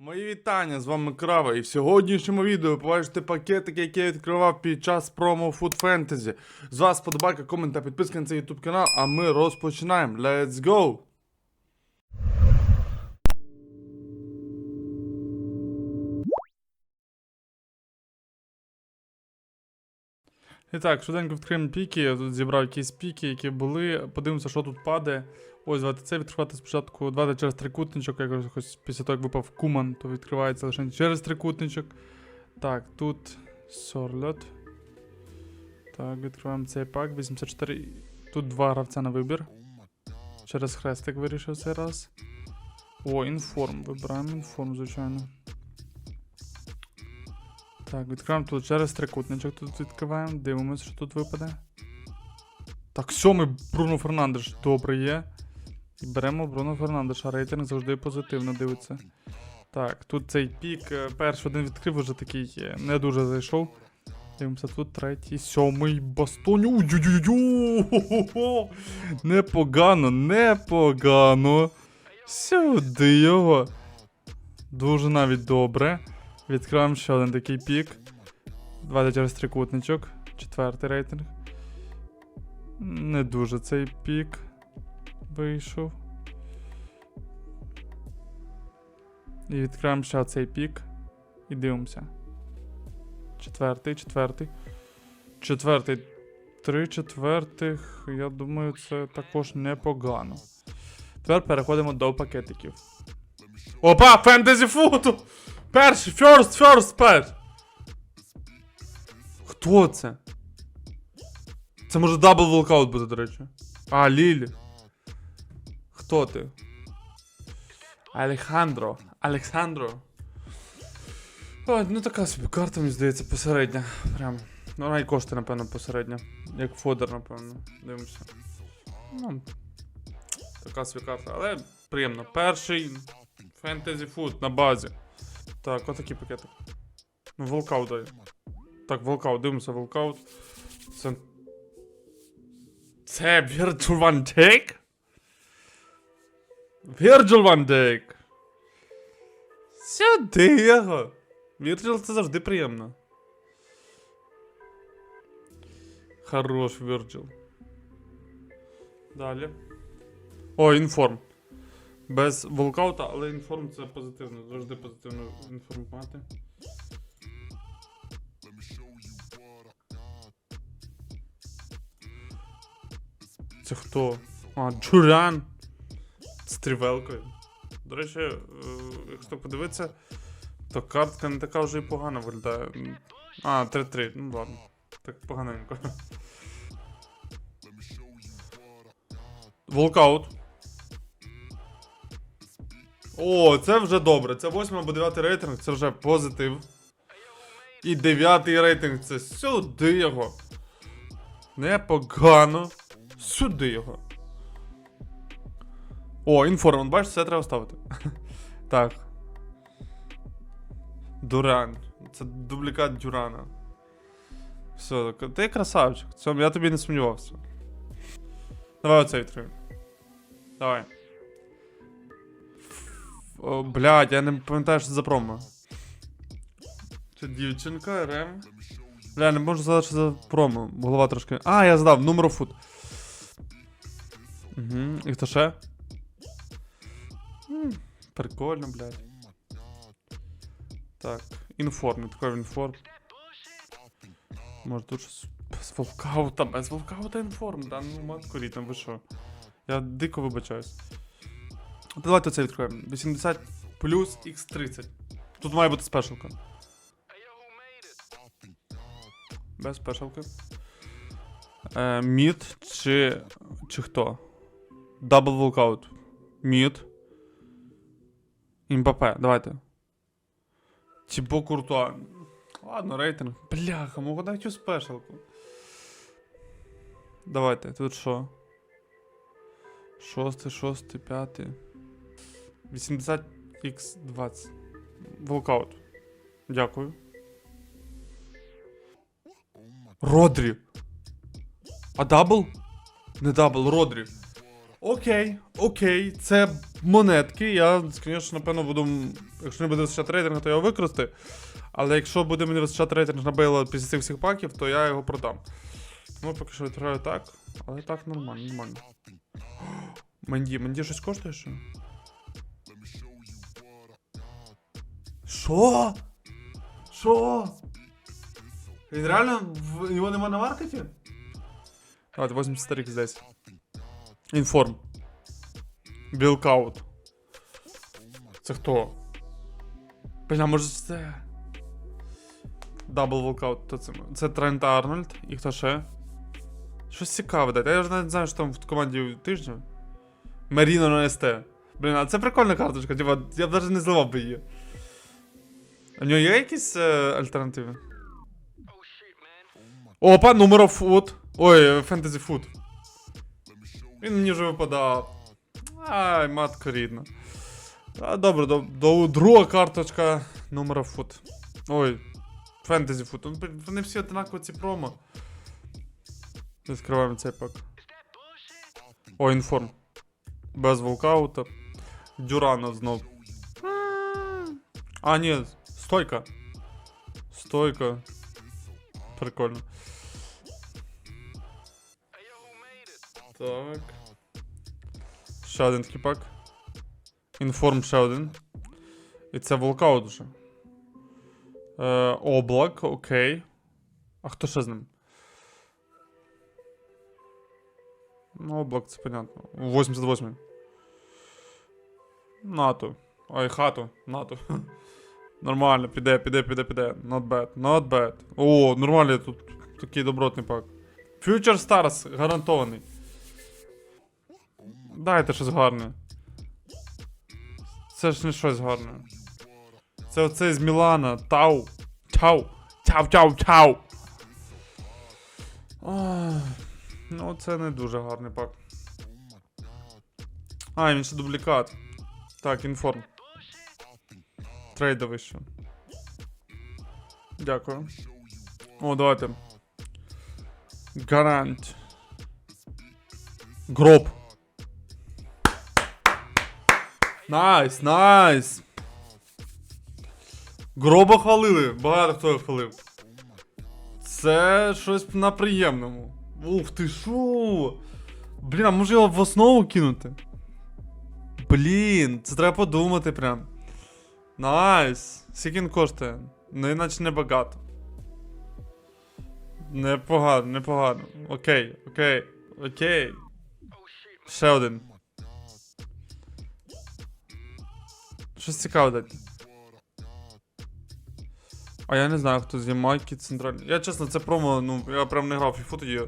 Мої вітання, з вами Крава, і в сьогоднішньому відео ви побачите пакетик, який я відкривав під час промо Food Fantasy. З вас подобайка, комент та підписка на цей YouTube канал, а ми розпочинаємо. Let's go! І так, швиденько відкриємо піки. Я тут зібрав якісь піки, які були. Подивимося, що тут падає. Ось давайте це відкривати спочатку. Давайте через трикутничок. Якось ось після того, як випав куман, то відкривається лише через трикутничок. Так, тут Сорлет. Так, відкриваємо цей пак. 84. Тут два гравця на вибір. Через хрестик вирішив цей раз. О, інформ. Вибираємо інформ, звичайно. Так, відкриваємо тут через трикутничок. Тут відкриваємо. Дивимося, що тут випаде. Так, сьомий Бруно Фернандеш добре є. І беремо Бруно Фернандеша. Рейтинг завжди позитивно дивиться. Так, тут цей пік. е, Перший один відкрив, вже такий е, не дуже зайшов. Дивимося, тут третій, сьомий бастон. Ой-ой-ой-ой! Непогано, непогано. Сюди його. Дуже навіть добре. Відкриваємо ще один такий пік. Давайте через трикутничок. Четвертий рейтинг. Не дуже цей пік вийшов. І відкриваємо ще цей пік. І дивимося. Четвертий, четвертий. Четвертий. Три четвертих. Я думаю, це також непогано. Тепер переходимо до пакетиків. Опа! Фентезі футу! Перший! First, first, перший! Хто це? Це може дабл волкаут буде, до речі. А, Лілі. Хто ти? Алехандро. Александро. О, ну така собі карта, мені здається, посередня. Прям. Ну, навіть коштує, напевно, посередня. Як фодер, напевно. Дивимося. Ну. Така собі карта, але приємно. Перший фентезі фуд на базі. Так, отакий пакетик. Ну, волкаут дай. Так, волкаут, дивимося, волкаут. Це. Це Virgil Van Dijk? Virgil Van Dijk. Сюди його. Virgil це завжди приємно. Хорош Virgil. Далі. О, інформ. Без волкаута, але інформ це позитивно. Завжди позитивно інформувати. Це хто? А, Джуран. Стрівелкою. До речі, е, якщо подивитися, то картка не така вже і погана виглядає. А, 3-3, ну ладно. Так поганенько. Волкаут. О, це вже добре. Це 8 або 9 рейтинг, це вже позитив. І 9 рейтинг це сюди його. Непогано. Сюди його. О, інформ, бачиш, це треба ставити. так. Дуран. Це дублікат Дюрана. Все, ти красавчик. Цьому я тобі не сумнівався. Давай оцей відкриємо. Давай. О, блядь, я не пам'ятаю, що це за промо. Це дівчинка, Рем. Бля, не можу сказати, що за промо. Голова трошки. А, я здав. Угу. І хто ще? Прикольно, блядь. Так, інформ, такой інформ. Може тут щось без волкаута, без волкаута інформ, да ну матку рідна, ви що? Я дико вибачаюсь. Давайте це відкриємо. 80 плюс X30. Тут має бути спешалка. Без спешалки. Е, мід чи. чи хто? Дабл волкаут. Мід. Імбапе, давайте. Тібо Куртуа. Ладно, рейтинг. Бляха, можу дати цю спешалку. Давайте, тут що? Шостий, шостий, п'ятий. 80x20. Волкаут. Дякую. Родрі. А дабл? Не дабл, Родрі. Окей, окей, це монетки. Я, звісно, напевно, буду. Якщо не буде вистачати рейтингу, то я його використаю. Але якщо буде мені вистачати рейтинг на Бейла після цих всіх паків, то я його продам. Ну, поки що відграю так, але так нормально, нормально. Менді, Менді щось коштує ще? Що? Що? Він реально в... його нема на маркеті? Давайте 80 рік здесь. Інформ. Білкаут. Це хто? Бля, може це. Дабл волкаут, то це. Це Трент Арнольд. І хто ще? Щось цікаве, дайте. Я вже навіть не знаю, що там в команді тижня. Маріно на СТ. Блін, а це прикольна карточка, типа, я б навіть не зливав би її. У нього є якісь е, альтернативи? Опа, number of food. Ой, фентезі food. Він мені вже випадав. Ай, матка рідна. А, добре, до, до друга карточка номера фут. Ой, фентезі фут. Ну, Вони всі однакові ці промо. Відкриваємо цей пак. О, інформ. Без волкаута. Дюрана знов. А, ні, стойка. Стойка. Прикольно. Так. Ще один такий пак. Інформ ще один. І це волкаут вже. Е, облак, окей. А хто ще з ним? Ну, облак, це понятно. 88. НАТО. Ой, хату. НАТО. Нормально, піде, піде, піде, піде. Not bad, not bad. О, нормально тут такий добротний пак. Future Stars гарантований. Дайте щось гарне. Це ж не щось гарне. Це оцей з Мілана. Тау. Тау. Тяу, тяу. Ах, Ну, це не дуже гарний пак. А, він ще дублікат. Так, інформ. Трейдовий ще. Дякую. О, давайте. Гарант. Гроб. Найс, найс. Гроба хвалили, багато хто його хвалив. Це щось на приємному. Ух ти шо? Блін, а може його в основу кинути? Блін, це треба подумати прям. Найс. Скільки він коштує? Ну, іначе не багато. Непогано, непогано. Окей, окей, окей. Ще один. Щось цікаве дати. А я не знаю, хто з Ямайки центральний. Я чесно, це промо, ну, я прям не грав фіфу тоді.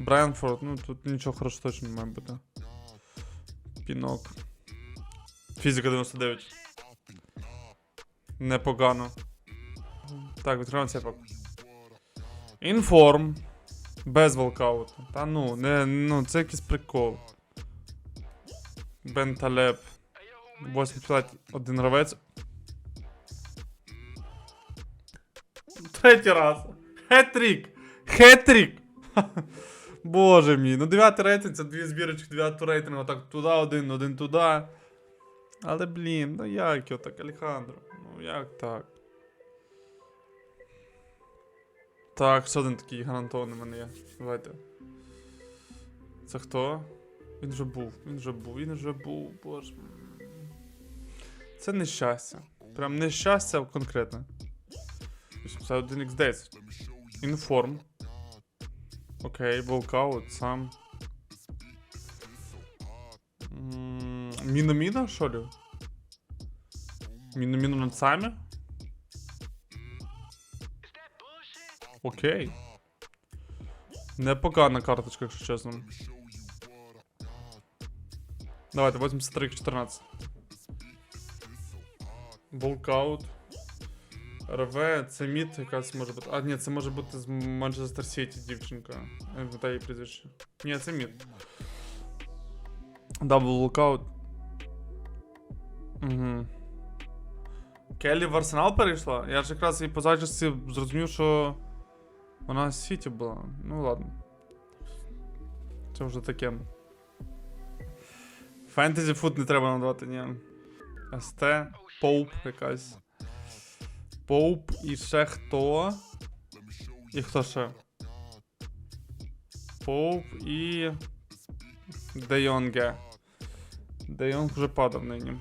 Брайанфорд, ну тут нічого хорошого точно не має бути. Пінок. Фізика 99. Непогано. Так, відкриваємо цей пак. Інформ. Без волкауту. Та ну, не, ну, це якийсь прикол. Бенталеп. 85 один гравець. Третій раз. Хетрік. Хетрік. Боже мій. Ну, дев'ятий рейтинг, це дві збірочки дев'ятого рейтингу. Так туди один, один туди. Але блін, ну як його так, Алехандро? Ну як так? Так, ще один такий гарантований в мене є. Давайте. Це хто? Він вже був, він вже був, він вже був, боже. Це нещастя. Прям нещастя конкретне. 81x10. Інформ. Окей, волкаут, сам. М, Міно-міно, що ли? Міно-міно над самі? Окей. Непогана карточка, якщо чесно. Давайте, 83 14. Волкаут. РВ, це мід якась може бути. А, ні, це може бути з Манчестер Сіті дівчинка. Не пам'ятаю її прізвище. Ні, це мід. Дабл волкаут. Угу. Келлі в Арсенал перейшла? Я ж якраз і по зачісці зрозумів, що вона з Сіті була. Ну ладно. Це вже таке. Фентезі фут не треба надавати, ні. СТ, Поуп якась. Поуп і ще хто. І хто ще? Поуп і. Де Йонге. Де Йонг вже падав нині.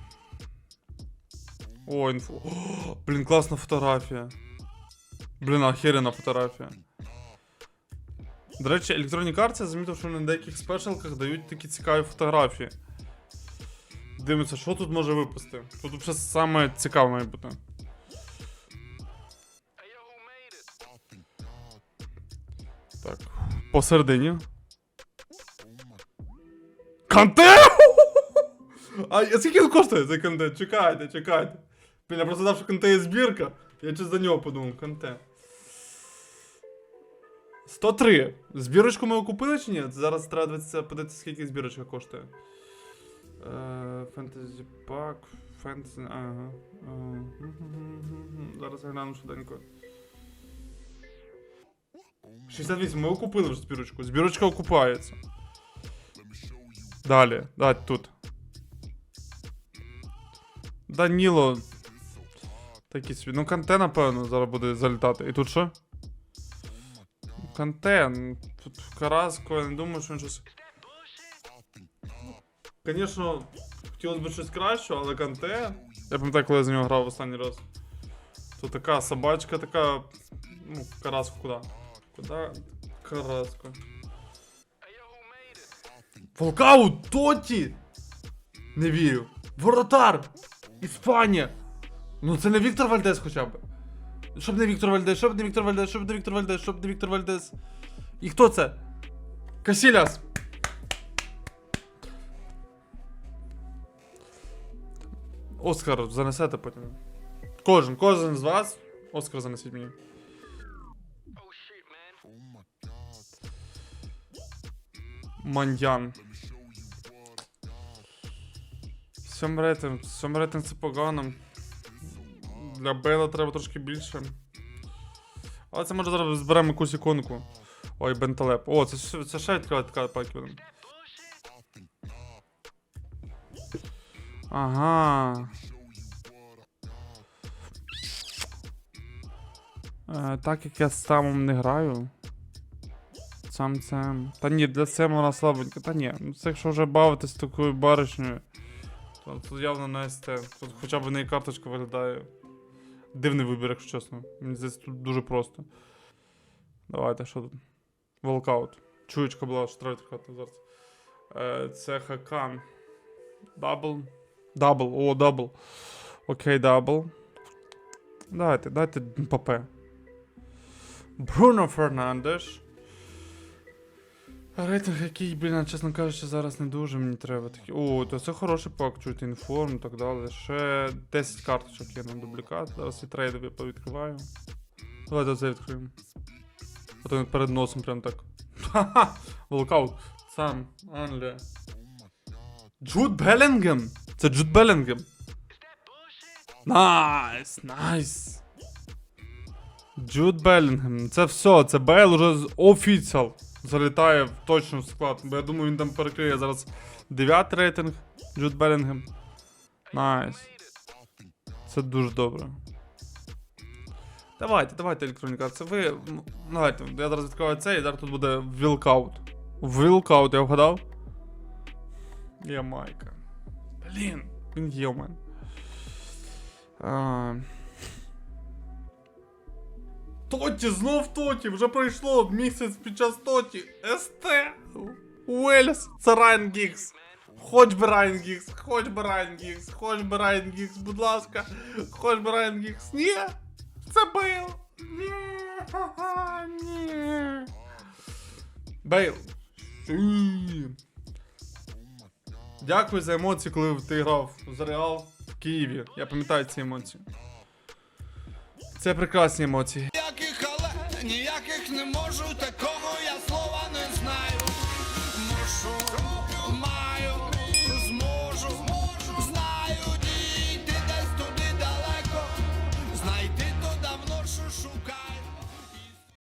О, інфо. О, блін, класна фотографія. Блін, охерена фотографія. До речі, електронні карти я замітив, що на деяких спешалках дають такі цікаві фотографії. Дивимося, що тут може випасти. Тут вже саме цікаве має бути. Так, посередині. Канте! А скільки він коштує цей канте? Чекайте, чекайте. Блін, я просто дав, що канте є збірка. Я щось за нього подумав, канте. 103. Збірочку ми купили чи ні? Зараз треба дивитися, подивитися, скільки збірочка коштує. Фентезі пак. Фентезі. Ага. ага. Зараз гляну швиденько. 68, ми окупили вже збірочку. Збірочка окупається. Далі, давайте тут. Даніло. Такий собі. Ну, канте, напевно, зараз буде залітати. І тут що? Канте. ну, Тут Караско, я не думаю, що він щось. Звісно, хотілося б щось кращого, але Канте. Я пам'ятаю, коли я за нього грав останній раз. То така собачка, така. Ну, Караско куди? Куди? Караско. Волкаут! Тоті! Не вірю. Воротар! Іспанія! Ну це не Віктор Вальдес хоча б. Щоб не Віктор Вальдес, щоб не Віктор Вальдес, щоб не Віктор Вальдес, щоб не Віктор Вальдес. І хто це? Касіляс! Оскар занесете потім. Кожен, кожен з вас. Оскар занесіть мені. Мандян. Сьом рейтинг. Сьом рейтинг це погано. Для Бейла треба трошки більше. Але це може зараз зберемо якусь іконку. Ой, бенталеп. О, це, це ще відкривати така паки Ага. Е, так як я з самом не граю. Сам це. Та ні, для Сема вона слабенька. Та ні, ну це якщо вже бавитись такою баришнею. То тут явно не СТ. Тут хоча б неї карточка виглядає. Дивний вибір, якщо чесно. Мені здається, тут дуже просто. Давайте, що тут? Волкаут. Чуєчка була, що треба відкривати зараз. Е, це Хакан. Дабл. Дабл, о, дабл. Окей, дабл. Давайте, дайте Мбапе. Бруно Фернандеш. Рейтинг, який, блін, чесно кажучи, зараз не дуже мені треба. Такі. О, то це хороший пак, чуєте, інформ і так далі. Ще 10 карточок є на дублікат. Зараз і трейди повідкриваю. Давайте це відкриємо. А то він перед носом прям так. Ха-ха! Волкаут. Сам. Англія. Джуд Белінгем! Це Джуд Белінгем. Найс, найс. Джуд Белінгем. Це все, це Бейл уже з офіціал. Залітає в точно в склад. Бо я думаю, він там перекриє зараз 9 рейтинг. Джуд Белінгем. Найс. Це дуже добре. Давайте, давайте, електроніка. Це ви. Давайте, я зараз відкриваю це і зараз тут буде вілкаут. Вілкаут, я вгадав? Є майка. Блін, він є у мене. А... Тоті, знов Тоті, вже пройшло місяць під час Тоті. СТ. Уельс, це Райан Гікс. Хоч би Райан Гікс, хоч би Райан Гікс, хоч би Райан Гікс, будь ласка, хоч би Райан Гікс. Ні, це Бейл. Ні, ха-ха, ні. Бейл. Ні. Дякую за емоції, коли ти грав за Реал в Києві. Я пам'ятаю ці емоції. Це прекрасні емоції. Ніяких але ніяких не можу такого